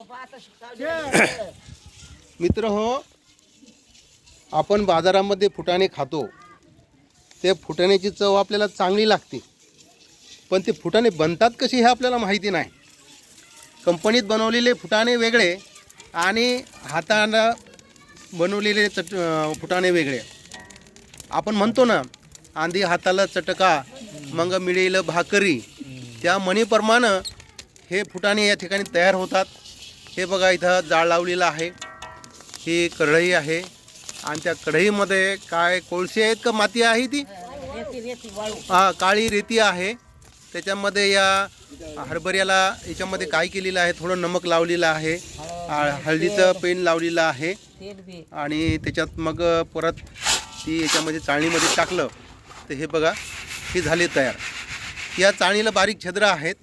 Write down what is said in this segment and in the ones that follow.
मित्र हो आपण बाजारामध्ये फुटाणे खातो. ते फुटाण्याची चव आपल्याला चांगली लागते. पण ते फुटाणे बनतात कशी हे आपल्याला माहिती नाही. कंपनीत बनवलेले फुटाणे वेगळे आणि हातानं बनवलेले चट फुटाणे वेगळे. आपण म्हणतो ना आंधी हाताला चटका मग मिळेल भाकरी. त्या म्हणीप्रमाणे हे फुटाणे या ठिकाणी तयार होतात. हे बघा इथं जाळ लावलेलं आहे. ही कढई आहे. आणि त्या कढईमध्ये काय कोळशी आहेत का माती आहे ती? हा काळी रेती आहे. त्याच्यामध्ये या हरभऱ्याला याच्यामध्ये काय केलेलं आहे थोडं नमक लावलेलं आहे. हळदीचं पेन लावलेलं आहे. आणि त्याच्यात मग परत ती याच्यामध्ये चाळणीमध्ये टाकलं. तर हे बघा हे झाले तयार. या चाळणीला बारीक छद्र आहेत.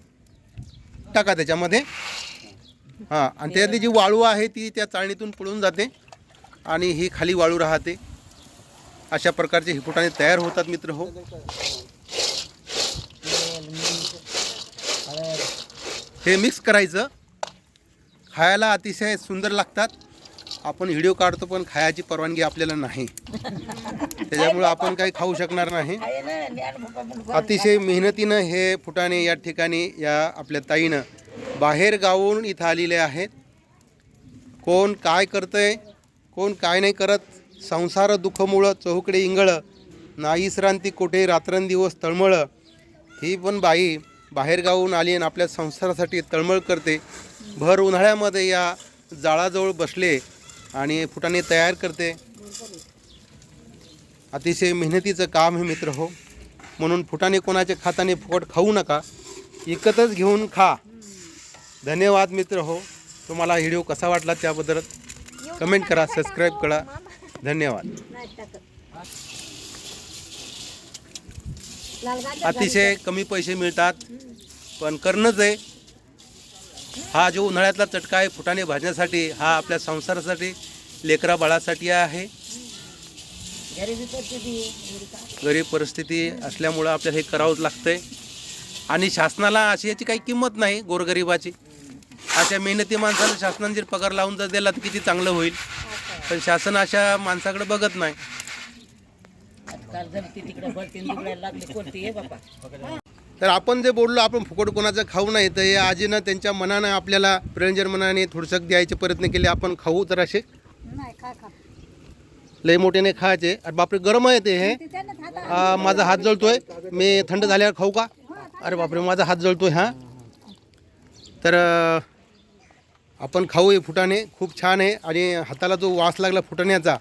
टाका त्याच्यामध्ये. हां आणि त्यातली जी वाळू आहे ती त्या चाळणीतून पळून जाते आणि ही खाली वाळू राहते. अशा प्रकारचे हे फुटाणे तयार होतात मित्र हो. हे मिक्स करायचं. खायला अतिशय सुंदर लागतात. आपण व्हिडिओ काढतो पण खायची परवानगी आपल्याला नाही. त्याच्यामुळं आपण काही खाऊ शकणार नाही. अतिशय मेहनतीनं हे फुटाणे या ठिकाणी या आपल्या ताईनं बाहेर गावून इथं आलेले आहेत. कोण काय करतंय कोण काय नाही करत संसार दुःखमुळं चौकडे इंगळं नाही श्रांती कुठे रात्रंदिवस तळमळं. ही पण बाई बाहेर गावून आली आणि आपल्या संसारासाठी तळमळ करते. भर उन्हाळ्यामध्ये या जाळाजवळ बसले आणि फुटाने तयार करते. अतिशय मेहनतीचं काम हे मित्र हो. म्हणून फुटाने कोणाच्या खाताने फुकट खाऊ नका. विकतच घेऊन खा. धन्यवाद मित्र हो. तुम्हाला व्हिडिओ कसा वाटला त्याबद्दल कमेंट करा सबस्क्राईब करा. धन्यवाद. अतिशय कमी पैसे मिळतात पण करणंच आहे. हा जो उन्हाळ्यातला चटका आहे फुटाणे भाजण्यासाठी हा आपल्या संसारासाठी लेकरा बाळासाठी आहे. गरीब परिस्थिती असल्यामुळं आपल्याला हे करावंच लागतंय. आणि शासनाला अशी याची काही किंमत नाही गोरगरिबाची. अशा मेहनती माणसाला शासनाने जर पगार लावून जर दिला तर किती चांगलं होईल. पण शासन अशा माणसाकडे बघत नाही. तर आपण जे बोललो आपण फुकट कोणाचं खाऊ नाही तर या आजीनं त्यांच्या मनानं आपल्याला प्रेंजर मनाने थोडसक द्यायचे प्रयत्न केले. आपण खाऊ तर असे लय मोठ्याने खायचे. अरे बापरे गरम आहे ते हे. आ, माझा हात जळतोय. मी थंड झाल्यावर खाऊ का? अरे बापरे माझा हात जळतोय हा. तर आपण खाऊ हे फुटाणे. खूप छान आहे आणि हाताला जो वास लागला फुटाण्याचा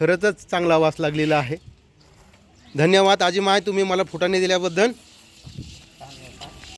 खरंच चांगला वास लागलेला आहे. धन्यवाद. आजी माय तुम्ही मला फुटाणे दिल्याबद्दल.